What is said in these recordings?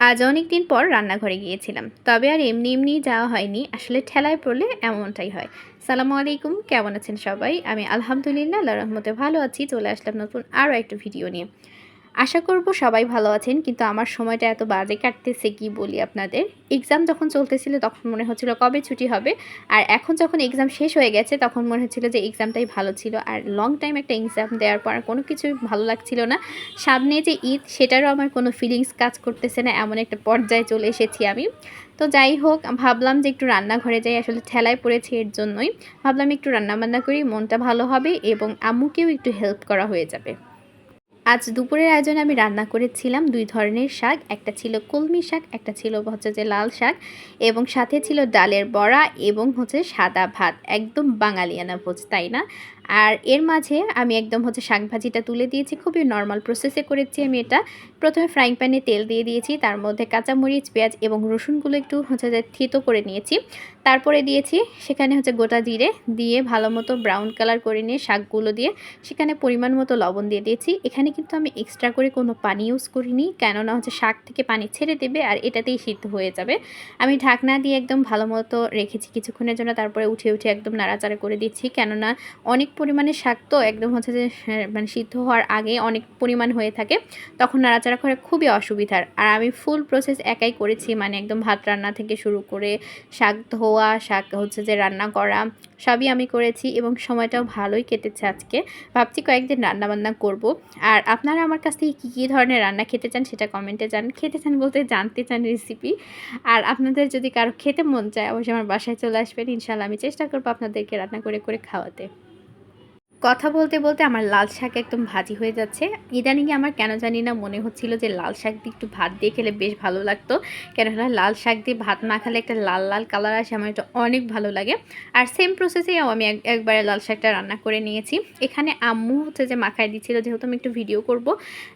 আজ অনেক দিন পর রান্নাঘরে গিয়েছিলাম। তবে আর এমনি এমনি যাওয়া হয়নি। আসলে ঠেলায় পড়লে এমনটাই হয়। সালামু আলাইকুম, কেমন আছেন সবাই? আমি আলহামদুলিল্লাহ আল্লাহ রহমতে ভালো আছি। চলে আসলাম নতুন আরও একটা ভিডিও নিয়ে। আশা করব সবাই ভালো আছেন, কিন্তু আমার সময়টা এত বাজে কাটতেছে কি বলি আপনাদের। এক্সাম যখন চলতেছিল তখন মনে হচ্ছিল কবে ছুটি হবে, আর এখন যখন এক্সাম শেষ হয়ে গেছে তখন মনে হচ্ছিল যে এক্সামটাই ভালো ছিল। আর লং টাইম একটা এক্সাম দেওয়ার পর কোনো কিছুই ভালো লাগছিল না। সামনে যে ঈদ সেটারও আমার কোনো ফিলিংস কাজ করতেছে না, এমন একটা পর্যায়ে চলে এসেছি আমি। তো যাই হোক, ভাবলাম যে একটু রান্নাঘরে যাই, আসলে ঠেলায় পড়েছি এর জন্যই। ভাবলাম একটু রান্নাবান্না করি, মনটা ভালো হবে এবং আম্মুকেও একটু হেল্প করা হয়ে যাবে। আজ দুপুরের আয়োজনে আমি রান্না করেছিলাম দুই ধরনের শাক। একটা ছিল কলমি শাক, একটা ছিল হচ্ছে যে লাল শাক এবং সাথে ছিল ডালের বড়া এবং হচ্ছে সাদা ভাত। একদম বাঙালিয়ানা ভোজ, তাই না? আর এর মাঝে আমি একদম হচ্ছে শাক ভাজিটা তুলে দিয়েছি, খুবই নর্মাল প্রসেসে করেছি আমি এটা। প্রথমে ফ্রাইং প্যানে তেল দিয়ে দিয়েছি, তার মধ্যে কাঁচামরিচ, পেঁয়াজ এবং রসুনগুলো একটু হচ্ছে থিতো করে নিয়েছি। তারপরে দিয়েছি সেখানে হচ্ছে গোটা জিরে দিয়ে ভালো মতো ব্রাউন কালার করে নিয়ে শাকগুলো দিয়ে সেখানে পরিমাণ মতো লবণ দিয়ে দিয়েছি। এখানে কিন্তু আমি এক্সট্রা করে কোনো পানি ইউজ করিনি, কেননা হচ্ছে শাক থেকে পানি ছেড়ে দেবে আর এটাতেই সিদ্ধ হয়ে যাবে। আমি ঢাকনা দিয়ে একদম ভালো মতো রেখেছি, কিছুক্ষণের জন্য তারপরে উঠে উঠে একদম নাড়াচাড়া করে দিচ্ছি, কেননা অনেক পরিমাণে শাক তো একদম হচ্ছে যে হ্যাঁ, মানে সিদ্ধ হওয়ার আগে অনেক পরিমাণ হয়ে থাকে তখন নাড়াচাড়া করে খুবই অসুবিধার। আর আমি ফুল প্রসেস একাই করেছি মানে একদম ভাত রান্না থেকে শুরু করে শাক ধোয়া শাক হচ্ছে যে রান্না করা সবই আমি করেছি এবং সময়টাও ভালোই কেটেছে আজকে। ভাবছি কয়েকদিন রান্না বান্না করব। আর আপনারা আমার কাছ থেকে কী কী ধরনের রান্না খেতে চান সেটা কমেন্টে জান খেতে চান বলতে জানতে চান রেসিপি আর আপনাদের যদি কারও খেতে মন চায় অবশ্যই আমার বাসায় চলে আসবেন ইনশাল্লাহ আমি চেষ্টা করব আপনাদেরকে রান্না করে করে খাওয়াতে। কথা বলতে বলতে আমার লাল শাক একদম ভাজি হয়ে যাচ্ছে। ইদানিংয়ে আমার কেন জানি না মনে হচ্ছিল যে লাল শাক দিয়ে একটু ভাত দিয়ে খেলে বেশ ভালো লাগতো। কেননা লাল শাক দিয়ে ভাত না খেলে একটা লাল লাল কালার আসে আমার এটা অনেক ভালো লাগে। আর সেম প্রসেসেও আমি একবারে লাল শাকটা রান্না করে নিয়েছি। এখানে আম্মু হচ্ছে যে মাখায় দিচ্ছিল, যেহেতু আমি একটু ভিডিও করব।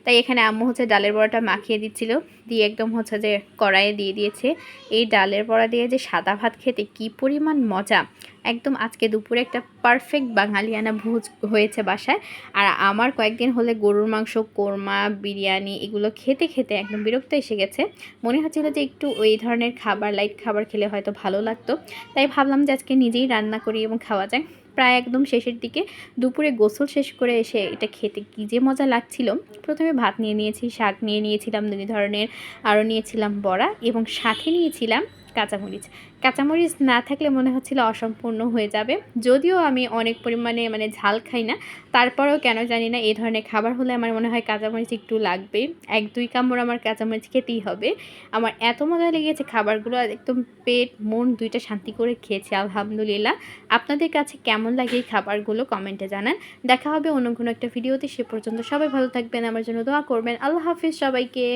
তাই এখানে আম্মু হচ্ছে ডালের বড়াটা মাখিয়ে দিচ্ছিল। দিয়ে একদম হচ্ছে যে কড়াইয়ে দিয়ে দিয়েছে। এই ডালের বড়া দিয়ে যে সাদা ভাত খেতে কি পরিমাণ মজা! একদম আজকে দুপুরে একটা পারফেক্ট বাঙালিয়ানা ভোজ হয়েছে বাসায়। আর আমার কয়েকদিন হলে গরুর মাংস, কোরমা, বিরিয়ানি এগুলো খেতে খেতে একদম বিরক্ত এসে গেছে। মনে হচ্ছিল যে একটু ওই ধরনের খাবার লাইট খাবার খেলে হয়তো ভালো লাগতো। তাই ভাবলাম যে আজকে নিজেই রান্না করি এবং খাওয়া যায় প্রায় একদম শেষের দিকে দুপুরে গোসল শেষ করে এসে এটা খেতে কী যে মজা লাগছিল। প্রথমে ভাত নিয়ে নিয়েছি, শাক নিয়ে নিয়েছিলাম দুই ধরনের। আরও নিয়েছিলাম বড়া এবং সাথে নিয়েছিলাম কাঁচামরিচ। কাঁচামরিচ না থাকলে মনে হচ্ছিল অসম্পূর্ণ হয়ে যাবে। যদিও আমি অনেক পরিমাণে মানে ঝাল খাই না, তারপরেও কেন জানি না, এই ধরনের খাবার হলে আমার মনে হয় কাঁচামরিচ একটু লাগবে। এক দুই কামড় আমার কাঁচামরিচ খেতেই হবে। আমার এত মজা লেগেছে খাবারগুলো একদম পেট, মন দুইটা শান্তি করে খেয়েছি, আলহামদুলিল্লাহ। আপনাদের কাছে কেমন লাগে এই খাবারগুলো কমেন্টে জানান। দেখা হবে অন্য কোনো একটা ভিডিওতে। সে পর্যন্ত সবাই ভালো থাকবেন, আমার জন্য দোয়া করবেন। আল্লাহ হাফিজ সবাইকে।